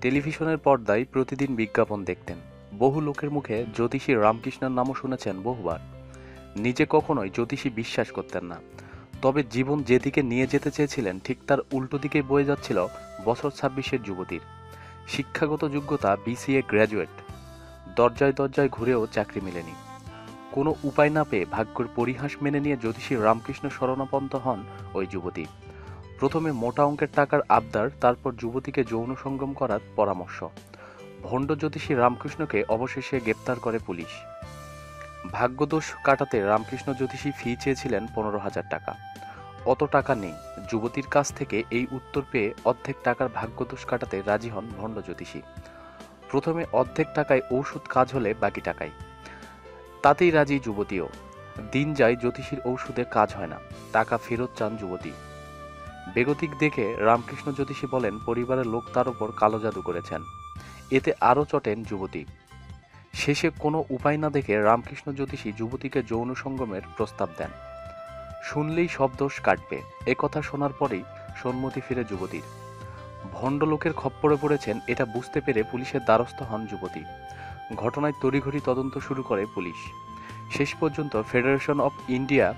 টেলিভিশনের পর্দায় প্রতিদিন বিজ্ঞাপন দেখতেন। বহু লোকের মুখে জ্যোতিষী রামকৃষ্ণের নামও শুনেছেন বহুবার। নিজে কখনোই জ্যোতিষী বিশ্বাস করতেন না। তবে জীবন যেদিকে নিয়ে যেতে চেয়েছিলেন, ঠিক তার উল্টো দিকে বয়ে যাচ্ছিল বছর ছাব্বিশের যুবতীর। শিক্ষাগত যোগ্যতা বিসিএ গ্র্যাজুয়েট। দরজায় দরজায় ঘুরেও চাকরি মেলেনি। কোনো উপায় না পেয়ে ভাগ্যর পরিহাস মেনে নিয়ে জ্যোতিষী রামকৃষ্ণ শরণাপন্ত হন ওই যুবতী। প্রথমে মোটা অঙ্কের টাকার আবদার, তারপর যুবতীকে যৌন সঙ্গম করার পরামর্শ। ভণ্ড জ্যোতিষী রামকৃষ্ণকে অবশেষে গ্রেপ্তার করে পুলিশ। ভাগ্যদোষ কাটাতে রামকৃষ্ণ জ্যোতিষী ফি চেয়েছিলেন পনেরো হাজার টাকা। অত টাকা নেই। যুবতীর কাছ থেকে এই উত্তর পেয়ে অর্ধেক টাকার ভাগ্যদোষ কাটাতে রাজি হন ভণ্ড জ্যোতিষী। প্রথমে অর্ধেক টাকায় ঔষধ কাজ হলে বাকি টাকায়। তাতেই রাজি যুবতীও। দিন যায় জ্যোতিষীর ঔষধে কাজ হয় না। টাকা ফেরত চান যুবতী। বেগতিক দেখে রামকৃষ্ণ জ্যোতিষী বলেন, পরিবারের লোক তার উপর কালো জাদু করেছেন। এতে আরও চটেন যুবতী। শেষে কোনো উপায় না দেখে রামকৃষ্ণ জ্যোতিষী যুবতীকে যৌন সঙ্গমের প্রস্তাব দেন। শুনলেই সব দোষ কাটবে। এ কথা শোনার পরেই সম্মতি ফিরে যুবতীর। ভণ্ড লোকের খপ্পরে পড়েছেন, এটা বুঝতে পেরে পুলিশের দ্বারস্থ হন যুবতী। ঘটনায় তড়িঘড়ি তদন্ত শুরু করে পুলিশ। শেষ পর্যন্ত ফেডারেশন অফ ইন্ডিয়া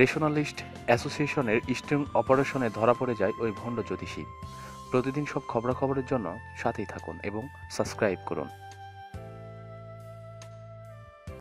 রেশনালিস্ট অ্যাসোসিয়েশনের স্ট্রিং অপারেশনে ধরা পড়ে যায় ওই ভণ্ড জ্যোতিষী। প্রতিদিন সব খবরাখবরের জন্য সাথেই থাকুন এবং সাবস্ক্রাইব করুন।